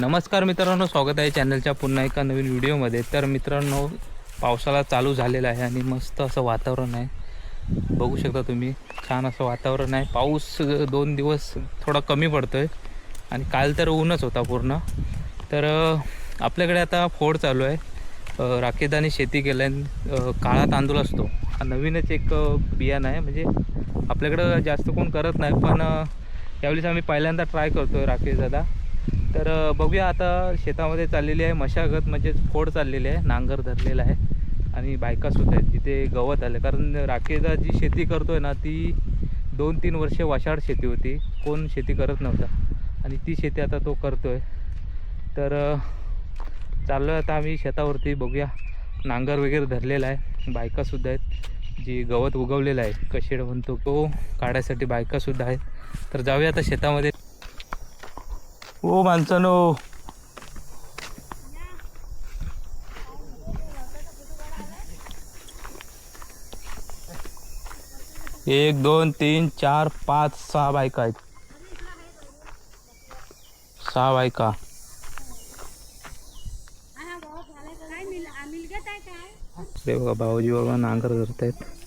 नमस्कार मित्रांनो स्वागत आहे चॅनलच्या पुन्हा एका नवीन व्हिडिओमध्ये. तर मित्रांनो पावसाळा चालू झालेला आहे आणि मस्त असं वातावरण आहे. बघू शकता तुम्ही छान असं वातावरण आहे. पाऊस दोन दिवस थोडा कमी पडतो आहे आणि काल तर ऊनच होता पूर्ण. तर आपल्याकडे आता फोड चालू आहे. अ, राखेदानी शेती केल्याने काळा तांदूळ असतो. हा नवीनच एक बियाणं आहे. म्हणजे आपल्याकडं जास्त कोण करत नाही पण यावेळेस आम्ही पहिल्यांदा ट्राय करतो आहे राकेश दादा तर बघूया आता शेतामध्ये चाललेली आहे मशागत म्हणजे फोड चाललेली आहे नांगर धरलेला आहे आणि बायकासुद्धा आहेत तिथे गवत आलं. कारण राकेशदा जी शेती करतो आहे ना ती दोन तीन वर्षे वाशाड शेती होती. कोण शेती करत नव्हता. आणि ती शेती आता तो करतो आहे तर चाललो आहे आता आम्ही शेतावरती बघूया. नांगर वगैरे धरलेला आहे. बायकासुद्धा आहेत. जी गवत उगवलेलं आहे कशेड म्हणतो तो काढायसाठी बायकासुद्धा आहेत. तर जाऊया आता शेतामध्ये. ओ माणसानो. एक दोन तीन चार पाच सहा बायका आहेत. सहा बायका. बघा भाऊजी बाबा नांगर धरतायत.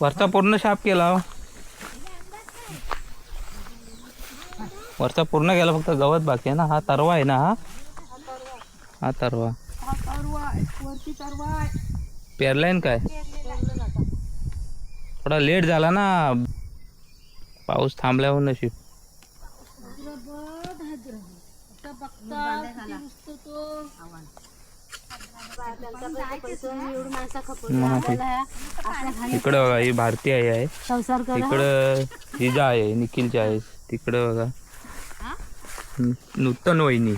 वरचा पूर्ण शाप केला हो. वरचा पूर्ण केला फक्त गवत बाकी आहे ना. हा तरवा आहे ना हा? हा तरवा. पेरलाय न काय? थोडा लेट झाला ना. पाऊस थांबल्यावर नशीब. इकडे बघा ही भारती आई आहे. इकडं हिजा आहे निखिलची आहे तिकडं बघा. नूतन वहिनी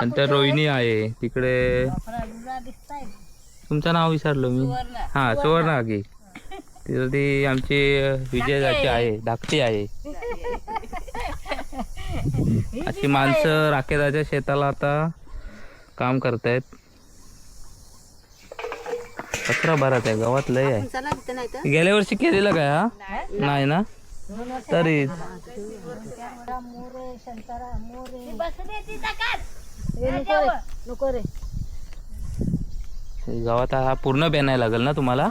नंतर रोहिणी आहे तिकडे तुमचं नाव विसरलो मी. हा सुवर्ण की तिथं ती आमची विजयाची आहे धाकटी आहे. अशी माणसं राखेदाच्या शेताला आता काम करतायत. कचरा भरत आहे गावात लय आहे. गेल्या वर्षी केलेलं काय हा? नाही ना? तरी. गावात हा पूर्ण बेनायला लागेल ना तुम्हाला?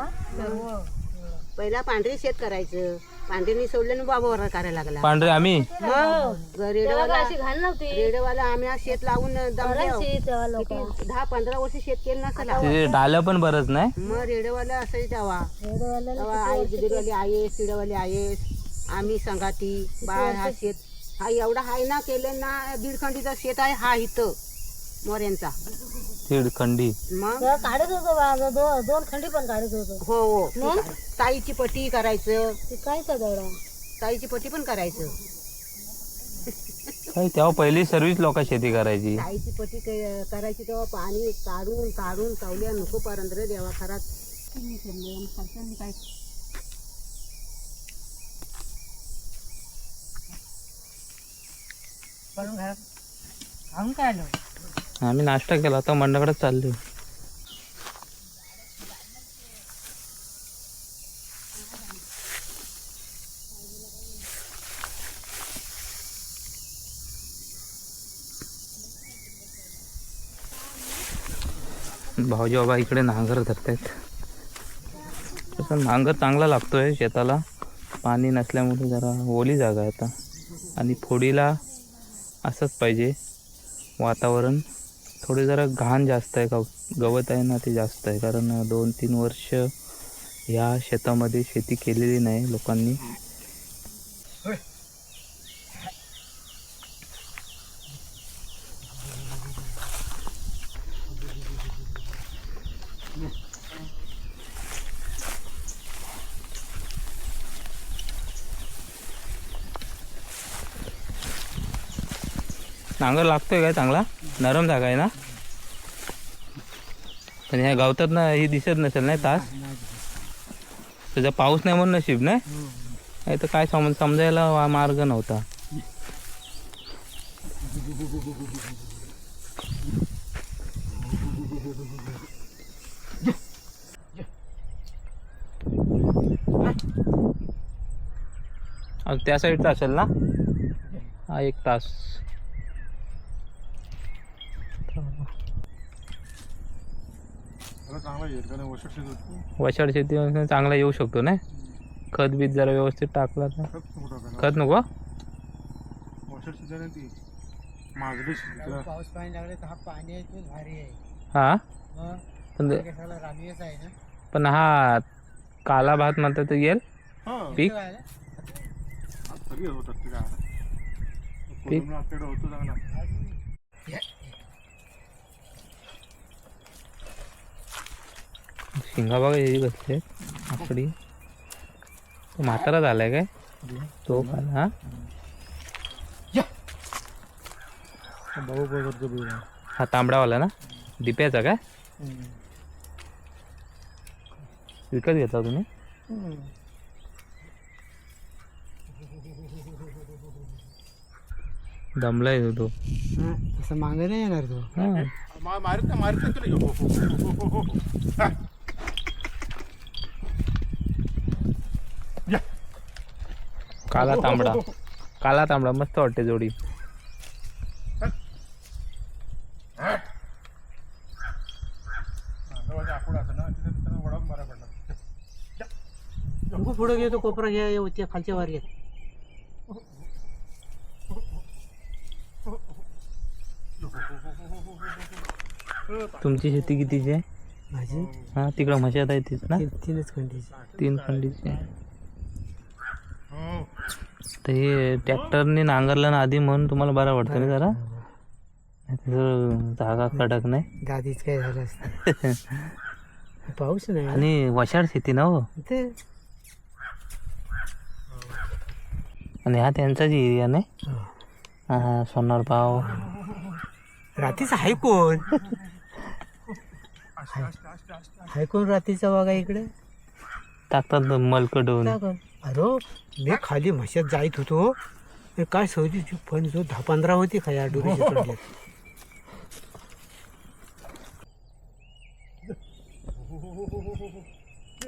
पहिला पांढरी शेत करायचं. पांढरीने सोडल्याने बाबा वर करायला लागला. पांढरे आम्ही? मग रेडवाला अशी घाल नव्हती? रेडवाला आम्ही आज शेत लावून दमले आहोत. किती दहा पंधरा वर्ष शेत केलं नसेल आहो. ते डालं पण बरंच नाही? मग रेडवाला असायची तेव्हा. आई बिदरवाली आहेस तिडवाली आहेस आम्ही संगाती बाळ हा शेत हा एवढा हाय ना केलं ना दीड खंडीचा शेत आहे हा इथं मोऱ्यांचा. तीड खंडी. मग? काढत होतो बा, दो- दोन खंडी पण काढत होतो. हो हो. ताईची पट्टी करायचं. ती काय तेवढा ताईची पट्टी पण करायचं. काय तेव्हा पहिली सर्विस लोक शेती करायची. ताईची पट्टी क- करायची तेव्हा पाणी काढून काढून चावल्या नको पर्यंत रे देवा खरात. काय आम्ही नाश्ता केला आता मंडळाकडे चाललो भाऊजी बाबा इकडे नांगर धरतायत. तसं नांगर चांगला लागतोय शेताला. पाणी नसल्यामुळे जरा ओली जागा आहे आता. आणि फोडीला असंच पाहिजे वातावरण. थोडे जरा घाण जास्त आहे गव गवत आहे ना ते जास्त आहे. कारण दोन तीन वर्ष ह्या शेतामध्ये शेती केलेली नाही लोकांनी. नांगर लागतोय काय चांगला? नरम जागा आहे ना? पण ह्या गावतात ना ही दिसत नसेल नाही तास? तुझा पाऊस नाही म्हणून नशीब नाही? नाही तर काय समज समजायला मार्ग नव्हता. त्या साईडचा असेल ना? हा एक तास. वशाड शेती चांगला येऊ शकतो ना? खत बीत जरा व्यवस्थित टाकला तर. खत नको? पाऊस लागले तर हा भारी आहे? हा? पण हा काला भात म्हणतात तर येईल पीक? पीक? शिंगा बघा कसली आहेत. आकडी तो म्हातारा झालाय काय? तो काल हा? हा तांबडावाला ना? दिप्याचा काय? विकत घेतला तुम्ही? दमलाय तो तो. असं मागे नाही येणार तो. हा मारित मारित ना तुला हो, हो, हो, हो, हो. हा. काला तांबडा. काला तांबडा मस्त वाटते जोडी. पुढे घेतो कोपरा घ्या खालच्या वर घेत तुमची शेती कितीची आहे? माझी? हा तिकडं म्हशात आहे तीच ना? तीनच खंडीची. तीन खंडीची आहे. तर हे ट्रॅक्टरने नांगरलं ना आधी म्हणून तुम्हाला बरं वाटतं ना जरा? जागा कडक नाही? दादीच काय झालं असतं. पाऊस नाही. आणि वशाड शेती ना हो? ते. आणि हा त्यांचाच एरिया नाही? हा. सोनार पाव रात्रीच आहे कोण? आहे कोण रात्रीचा बघा इकडे? टाकतात मलकडून. अरे मी खाली म्हशात जायत होतो. ते काय सहजी पण जो दहा पंधरा होती खाया डोरीच्या तोंडात.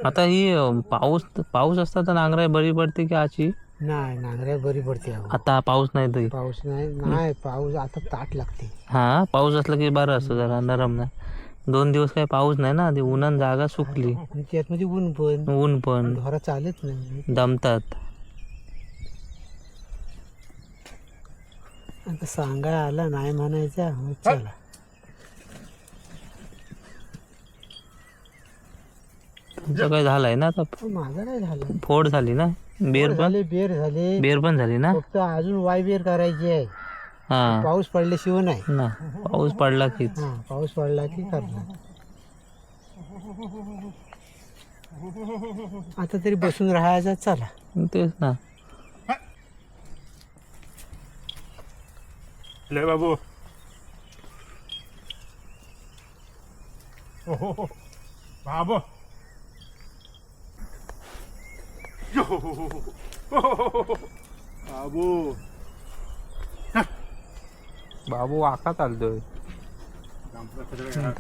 आता ही अं, पाऊस पाऊस असता तर नांगराय बरी पडते की आची नाही नांगऱ्या बरी पडते अहो. आता पाऊस नाही तरी. पाऊस नाही नाही पाऊस आता ताट लागते. हा पाऊस असला की बरं असतं जरा नरम ना. दोन दिवस काही पाऊस नाही ना ती उन्हान जागा सुकली. ऊन पण. ऊन पण. चालत नाही. दमतात. आता सांगाय आला नाही म्हणायचा हो चला. तुमचं काय झालंय ना आता? पण माझं नाही झालं. फोड झाली ना? बेर पण? झाले बेर झाले. बेर पण झाली ना? फक्त अजून वाय बेर करायची आहे. हा. पाऊस पडल्याशिवाय नाही. ना पाऊस पडला की हा पाऊस पडला की करणार. आता तरी बसून राहायचं चला. तेच ना. लय बाबू. हो. बाबू. बाबू. बाबू वाका चालतोय. आहे.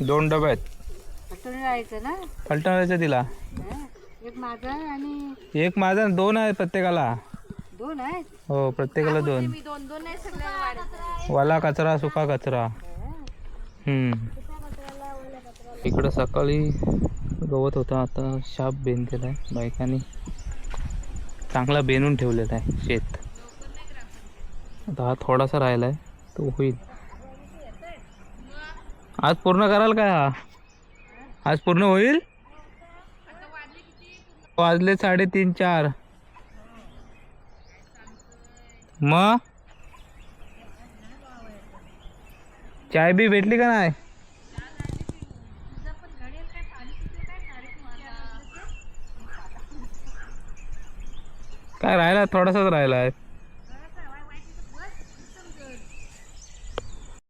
दोन डबे आहेत. जायचं ना? तिला. एक माझा आणि एक माझा आणि दोन आहे प्रत्येकाला. दोन आहेत? हो प्रत्येकाला दोन. दोन दोन सगळ्या वाला कचरा सुका कचरा. इकडं सकाळी गवत होता आता शाप बेन केलाय बायकांनी चांगला बेनून ठेवलेला आहे शेत. आता हा थोडासा राहिला आहे तो होईल. आज पूर्ण कराल का? आज पूर्ण होईल? वाजले साडेतीन चार. मग? चाय बी भेटली का नाही? काय राहिला? थोडासाच राहिला आहे